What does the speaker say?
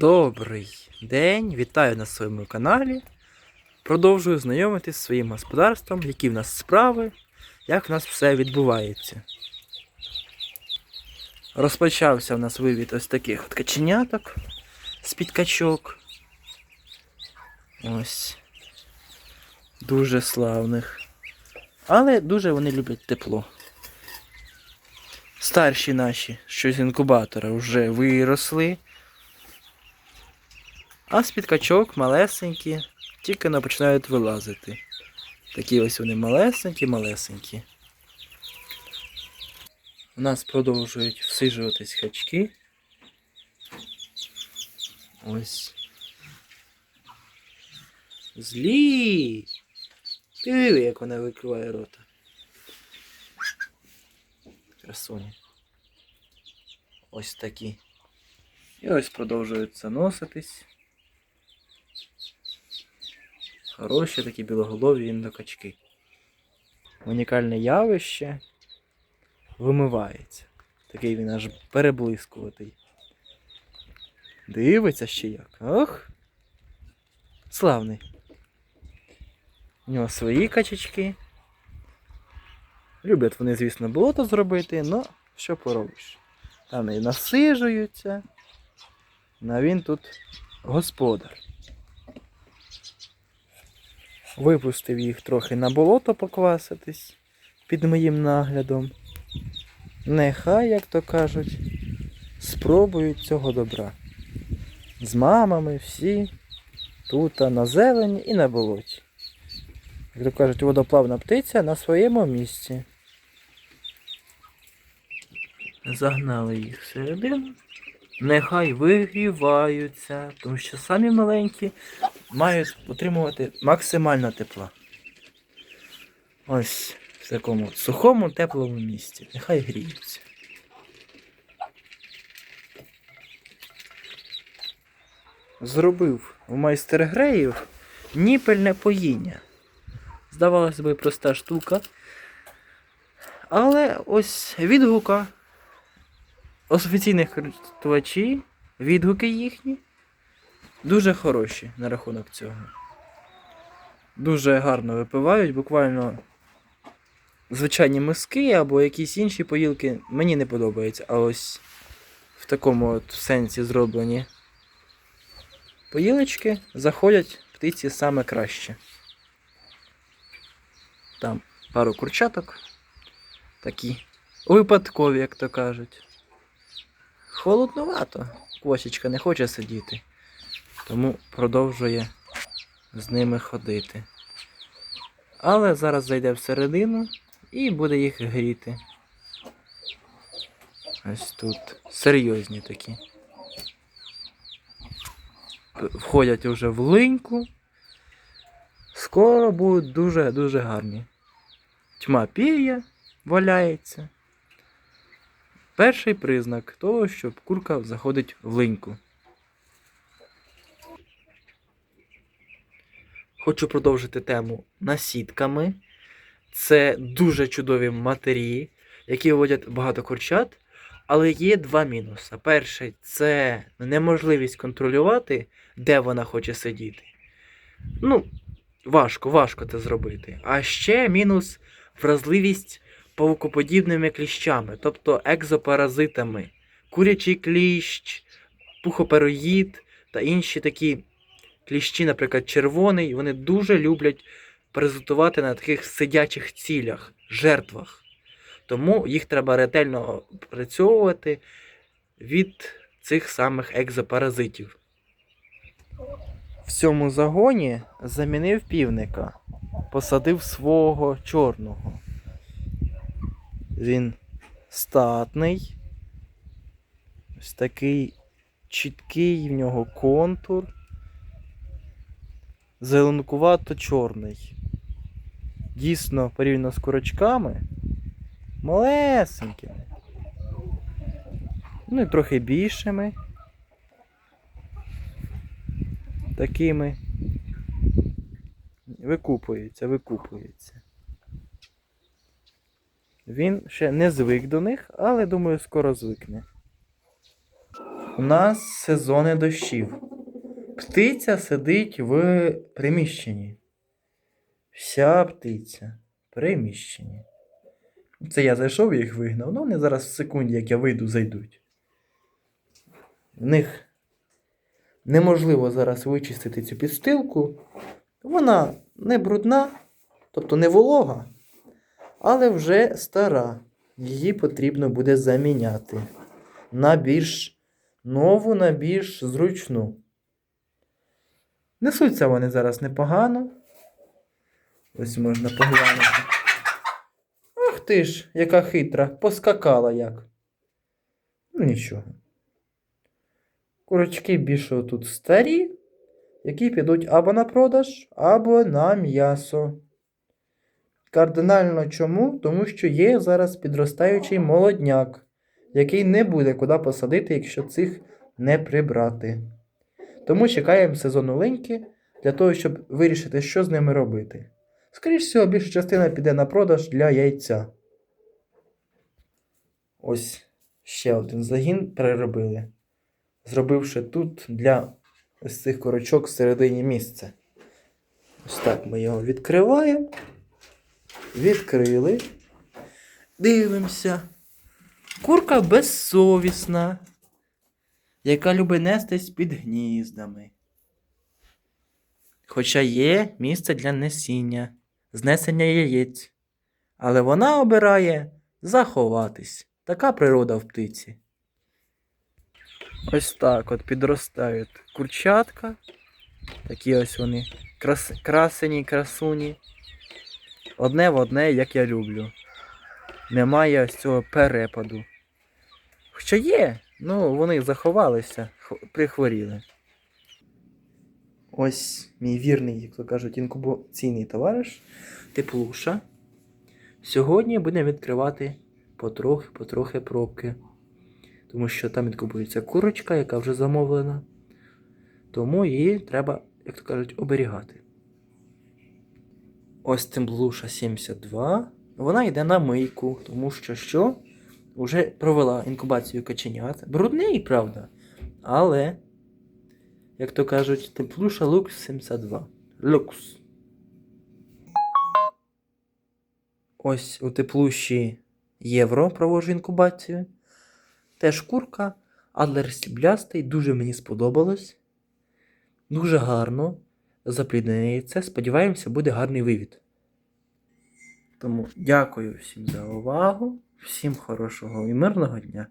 Добрий день, вітаю на своєму каналі. Продовжую знайомитись зі своїм господарством, які в нас справи, як в нас все відбувається. Розпочався в нас вивід ось таких от каченяток з-під качок. Ось. Дуже славних. Але дуже вони люблять тепло. Старші наші, що з інкубатора, вже виросли. А з-під качок малесенькі, тільки не починають вилазити. Такі ось вони малесенькі, малесенькі. У нас продовжують всижуватись качки. Ось. Злі. Диви, як вона викриває рота. Красуні. Ось такі. І ось продовжують заноситись. Хороші такі білоголові індокачки. Унікальне явище вимивається. Такий він аж переблискуватий. Дивиться ще як. Ох. Славний. У нього свої качечки. Люблять вони, звісно, болото зробити, але що поробиш? Там і насижуються. А він тут господар. Випустив їх трохи на болото покваситись під моїм наглядом. Нехай, як то кажуть, спробують цього добра. З мамами всі тут на зелені і на болоті. Як то кажуть, водоплавна птиця на своєму місці. Загнали їх всередину. Нехай вигріваються, тому що самі маленькі мають отримувати максимально тепла. Ось в такому сухому, теплому місці. Нехай гріються. Зробив у майстер греїв ніпельне поїння. Здавалося би, проста штука. Але ось відгука офіційних користувачів, відгуки їхні дуже хороші на рахунок цього. Дуже гарно випивають, буквально звичайні миски або якісь інші поїлки мені не подобаються, а ось в такому от сенсі зроблені поїлочки заходять птиці саме краще. Там пару курчаток, такі випадкові, як то кажуть. Холодновато. Квочечка не хоче сидіти, тому продовжує з ними ходити. Але зараз зайде всередину і буде їх гріти. Ось тут серйозні такі. Входять уже в линьку. Скоро будуть дуже-дуже гарні. Тьма пір'я валяється. Перший признак того, що курка заходить в линьку. Хочу продовжити тему насідками. Це дуже чудові матері, які виводять багато курчат, але є два мінуси. Перший це неможливість контролювати, де вона хоче сидіти. Ну, важко, важко це зробити. А ще мінус вразливість павукоподібними кліщами, тобто екзопаразитами, курячий кліщ, пухопероїд та інші такі кліщі, наприклад, червоний, вони дуже люблять паразитувати на таких сидячих цілях, жертвах. Тому їх треба ретельно опрацьовувати від цих самих екзопаразитів. В цьому загоні замінив півника, посадив свого чорного. Він статний. Ось такий чіткий в нього контур. Зеленкувато чорний. Дійсно, порівняно з курочками. Малесенькими. Ну і трохи більшими. Такими. Викупується, викупується. Він ще не звик до них, але думаю, скоро звикне. У нас сезони дощів. Птиця сидить в приміщенні. Вся птиця в приміщенні. Це я зайшов і їх вигнав. Ну, вони зараз в секунді, як я вийду, зайдуть. В них неможливо зараз вичистити цю підстилку. Вона не брудна, тобто не волога, але вже стара. Її потрібно буде заміняти на більш нову, на більш зручну. Несуться вони зараз непогано. Ось можна поглянути. Ах ти ж, яка хитра, поскакала як. Ну нічого. Курочки більше тут старі, які підуть або на продаж, або на м'ясо. Кардинально чому? Тому що є зараз підростаючий молодняк, який не буде куди посадити, якщо цих не прибрати. Тому чекаємо сезону леньки для того, щоб вирішити, що з ними робити. Скоріше всього, більша частина піде на продаж для яйця. Ось ще один загін переробили, зробивши тут для ось цих корочок всередині місце. Ось так ми його відкриваємо. Відкрили. Дивимося. Курка безсовісна, яка любить нестись під гніздами. Хоча є місце для несіння, знесення яєць. Але вона обирає заховатись. Така природа в птиці. Ось так от підростають курчатка. Такі ось вони крас... красені, красуні. Одне в одне, як я люблю. Немає ось цього перепаду. Хоча є, ну вони заховалися, прихворіли. Ось мій вірний, як то кажуть, інкубаційний товариш Теплуша. Сьогодні будемо відкривати потрохи-потрохи пробки. Тому що там інкубується курочка, яка вже замовлена. Тому її треба, як то кажуть, оберігати. Ось Темблуша 72. Вона йде на мийку, тому що що? Уже провела інкубацію каченят. Брудний, правда. Але, як то кажуть, Темплуша Лукс 72. Люкс. Ось у теплуші євро проводжу інкубацію. Теж курка, адлер сріблястий, дуже мені сподобалось. Дуже гарно. Запліднене яйце. Сподіваємося, буде гарний вивід. Тому дякую всім за увагу, всім хорошого і мирного дня.